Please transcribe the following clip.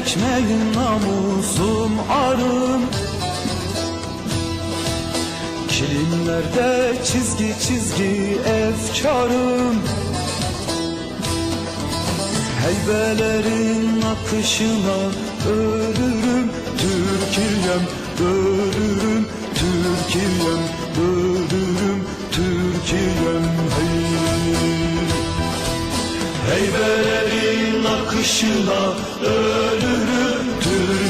ekmeğin namusum arım Kilimlerde çizgi çizgi efkarım. Heybelerin akışına ölürüm. Türkiye'm ölürüm. Türkiye'm ölürüm. Türkiye'm hey. Heybelerin akışına ölürüm